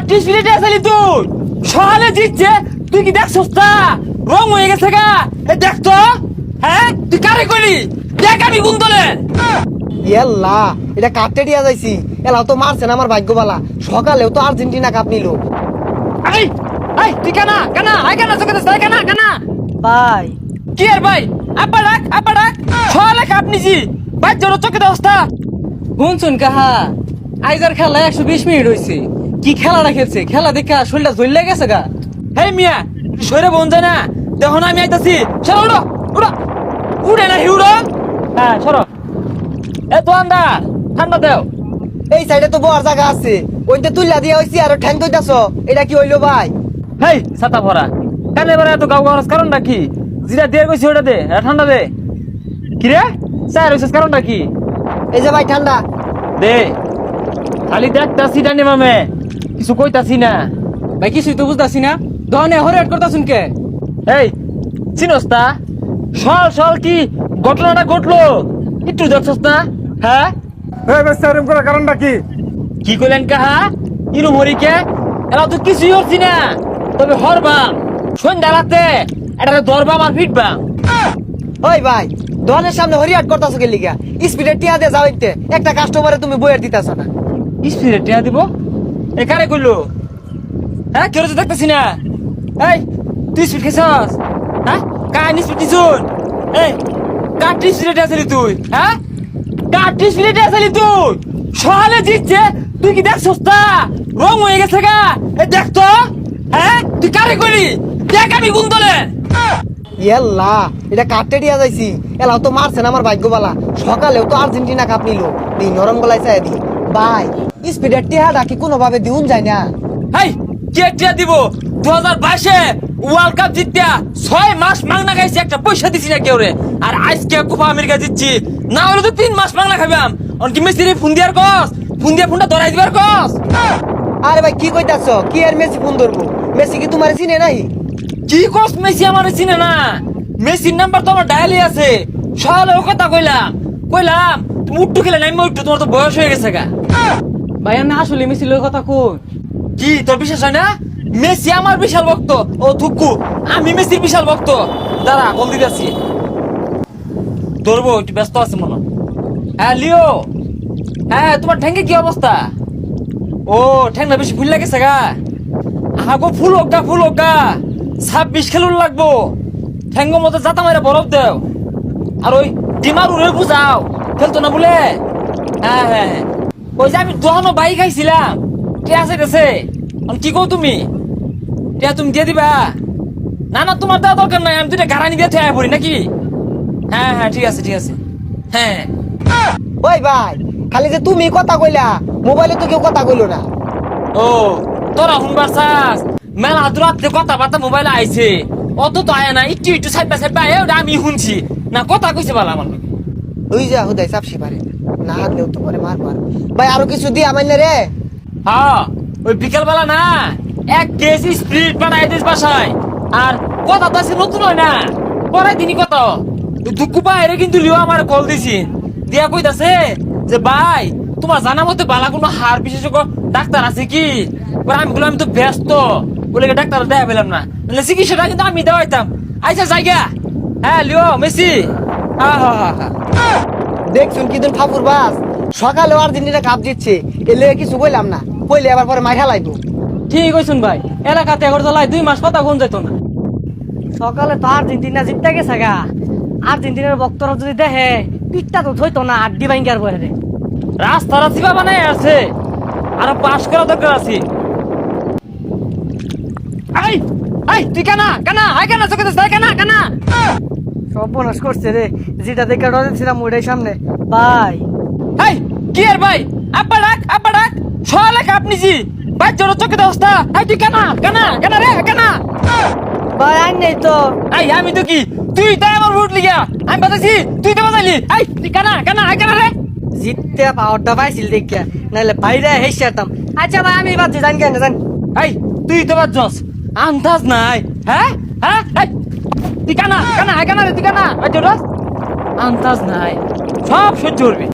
কাটিস মিনিটে আসলি তুই। সকালে জিতছে তুই কি দেখছস তা রং হয়ে গেছে গা। এ দেখ তো। হ্যাঁ তুই কারে করি দেখ আমি কোন ইয়াল্লা এটা কাটতে দিয়া যাইছি। এলাও তো মারছে না আমার ভাগ্যবালা। সকালেও তো আর্জেন্টিনা কাপ নিল। এই এই তুই কানা কানা আই কানা চোখে দেখ কানা কানা। ভাই। কি আর ভাই? আপা ডাক আপা ডাক। সকালে কাপ নিছি। ভাই জোর চোখে দেওস্তা শুনছুন কাহা আইজার খেলা একশো বিশ মিনিট হয়েছে কি খেলাটা খেলছে খেলা দেখা শরীরটা জ্বললে গেছে গা। হেই মিয়া সরে বোন যায় না? দেখো না আমি আইতাছি। সরো উড়ো উড়ো উড়ে না হিউড়ো হ্যাঁ সরো। এ তো আন্দা ঠান্ডা দেও। এই সাইডে তো বড় জায়গা আছে। ওইটা তুইলা দিয়া হইছি আর ঠ্যাং কইতাছ এটা কি হইল ভাই? হেই ছাতা ভরা। কানে বেড়া এত গাও গাওয়ার কারণটা কি? জিরা দিয়ে কইছি ওটা দে এ ঠান্ডা দে। কি রে? চাই রইছিস কারণটা কি? এই যে ভাই ঠান্ডা। দে। খালি দেখতাছি ডানি মামে। কিছু কইতাছি না। ভাই কিছুই তো বুঝতেছি না। দহনে হরিয়াট করতেছুন কে? এই চিনস তা। সল সল কি ঘটনাটা ঘটলো? একটু দেখছস না? হ্যাঁ? এই বেশ এরকম করার কারণটা কি? কি কইলেন কাহা? ইনু মরিকে এরা তো কিছুই হচ্ছি না। তবে হরবাম। সন্ধ্যা রাতে এটা দরবাম আর ফিটবাম। ওই ভাই দোকানের সামনে হরিয়াট করতাছ কে লিগা স্পিডে টিয়া দিয়ে যাওয়াইতে একটা কাস্টমারে তুমি বইয়ের দিতাছ না। স্পিডে টিয়া দিব। এ কারে কইলো? হ্যাঁ কেউ তো দেখতেছি না। এই, তুই স্পিড খেছস? হ্যাঁ কাহিনী স্পিড দিছুন? এই কাটি স্পিডে আসলি তুই? হ্যাঁ কাটি স্পিডে আসলি তুই? সকালে জিতছে, তুই কি দেখছস তা? রং হয়ে গেছে গা। এ দেখ তো। হ্যাঁ তুই কারে করি দেখ আমি কোন দলে। ইয়াল্লা, এটা কাটতে দিয়া যাইছি। এলাও তো মারছে না আমার ভাগ্যবালা। সকালেও তো আর্জেন্টিনা কাপ নিল। এই নরম গলায় চাই দি ভাই স্পিডের টিহাটা কি কোনোভাবে দিউন যায় না। হাই কে টিয়া দিব? দু হাজার বাইশে ওয়ার্ল্ড কাপ জিততে ছয় মাস মাংনা খাইছি একটা পয়সা দিছি না কেউ রে আর আজকে কোপা আমেরিকা জিতছি। না হলে তো তিন মাস মাংনা খাইবাম। অন কি মেসি ফোন দিয়ার কস? ফোন দিয়া ফোনটা ধরাই দিবার কস? আরে ভাই কি কইতাছ? কি আর মেসি ফোন ধরবো? মেসি কি তোমার চিনে নাই? কি কস মেসি আমার চিনে না? মেসির নাম্বার তো আমার ডায়ালি আছে। সকালে ও কথা কইলাম। কইলাম তুমি উঠ্টু খেলে নাই উঠ্টু তোমার তো বয়স হয়ে গেছে গা। ভাই আমি আসলে কথা কই? কি তোর বিশ্বাস হয় না? মেসি আমার বিশাল ভক্ত। ও থুকু আমি মেসির বিশাল ভক্ত। দাঁড়া কল দিতে আসি ধরবো একটু ব্যস্ত আছে মনে হ্যাঁ। লিও। হ্যাঁ তোমার ঠ্যাঙ্গে কি অবস্থা? ও ঠ্যাংটা বেশি ফুল লাগেছে গা। আহাগো ফুল গা ফুল গা। ছাব্বিশ খেলুন লাগবো। ঠ্যাঙ্গ মতো জাতা মারে বরফ দেও। আর ওই ডিমার উড়ে বুঝাও। খেলতো না বলে? হ্যাঁ হ্যাঁ হ্যাঁ। ওই যে আমি দোহানো বাইক খাইছিলাম। কে আছে গেছে। কি কও তুমি? টিয়া তুমি দিয়ে দিবা? না না তোমার দেওয়া দরকার নাই। আমি দুইটা গাড়ানি দিয়ে থেয়ে পড়ি নাকি? হ্যাঁ হ্যাঁ ঠিক আছে ঠিক আছে। হ্যাঁ। ওই ভাই খালি যে তুমি কথা কইলা মোবাইলে তো কেউ কথা কইলো না। ও তোরা শুনবার চাস? মেলা দূরাতে কথা বার্তা মোবাইলে আইছে। অত তো আয় না একটু একটু সাইড বাই সাইড আমি শুনছি। না কথা কইছে বলা আমার ওই যা হুদাই চাপসি পারে না হারলেও তো পরে মার মার ভাই, আরও কিছু দিয়ে আমাইলে রে। হ্যাঁ ওই বিকেল বেলা না, এক কেজি স্প্রিট বানাই দিস বাসায়। আর কথা তো নতুন হয় না। পরে দিনই কত দুঃখ বাইরে কিন্তু লিও আমার কল দিছি দিয়া কইতাছে যে, ভাই, তোমার জানা মতে বালা কোনো হার বিশেষজ্ঞ ডাক্তার আছে কি? পরে আমি বললাম তো ব্যস্ত। বলে ডাক্তার দেয়া পেলাম না। নাহলে চিকিৎসাটা কিন্তু আমি দেওয়াইতাম। আইসা জায়গা হ্যাঁ লিও, মেসি। হ্যাঁ হ্যাঁ হ্যাঁ হ্যাঁ। দেখছুন কি দিন ফাপুর বাস সকালে আর্জেন্টিনা কাপ জিতছে। এলে কিছু কইলাম না। কইলে আবার পরে মাইরা লাইবো। ঠিক কইছুন ভাই। এলাকাতে এগর জ্বালায় দুই মাস কথা কোন যেত না। সকালে তো আর্জেন্টিনা জিততে গেছে গা। আর্জেন্টিনার ভক্তরা যদি দেখে পিঠটা তো থইতো না আড্ডি ভাঙ্গার পরে রে। রাস্তাটা চিপা বানাই আছে। আর পাশ করা দরকার আছে। আই আই তুই কেনা কেনা আই কেনা চোখে দিস কেনা। সর্বনাশ করছে রে। যেটা দেখে ডরেছিলাম ওইটাই সামনে। ভাই। হাই কি আর ভাই? আব্বা ডাক আব্বা ডাক। সকালে কাপ নিছি। ভাই জোর চোখে দস্তা আই তুই কেনা কেনা কেনা রে কেনা। ভাই আইন নেই তো। আই আমি তো কি? তুই তাই আমার ভোট লিগা। আমি বাজাইছি তুই তো বাজাইলি আই তুই কেনা কেনা আই কেনা রে। জিততে পাওয়ারটা পাইছিল দেখিয়া নাহলে বাইরে হেসে যেতাম আচ্ছা ভাই আমি বাদ জান কেন জান আই তুই তো বাজছস আন্দাজ নাই। হ্যাঁ? হ্যাঁ? তুই কানা কানা কানা রে তুই কানা আই জোর নাই। সব সহ্য করবি।